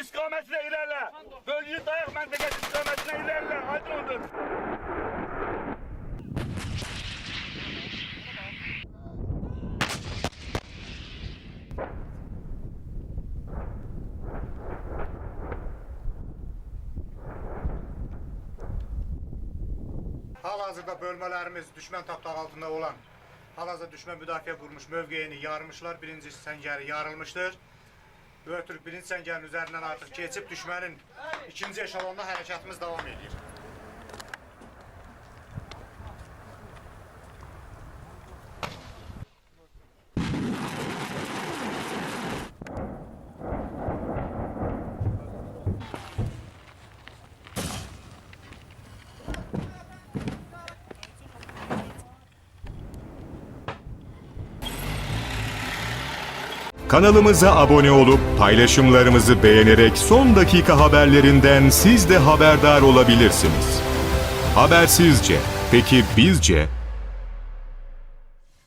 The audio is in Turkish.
istikametine ilerle. Bölgeci dayak mentekesi istikametine ilerle. Hadi odur. Hal-hazırda bölmələrimiz düşmən tapdaq altında olan hal-hazırda düşmən müdafiə qurmuş mövqeyini yarmışlar. Birinci səngəri yarılmışdır. Ötürk birinci səngərin üzərindən artıq keçib düşmənin ikinci eşalonda hərəkatımız davam edir. Kanalımıza abone olup paylaşımlarımızı beğenerek son dakika haberlerinden siz de haberdar olabilirsiniz. Habersizce. Peki bizce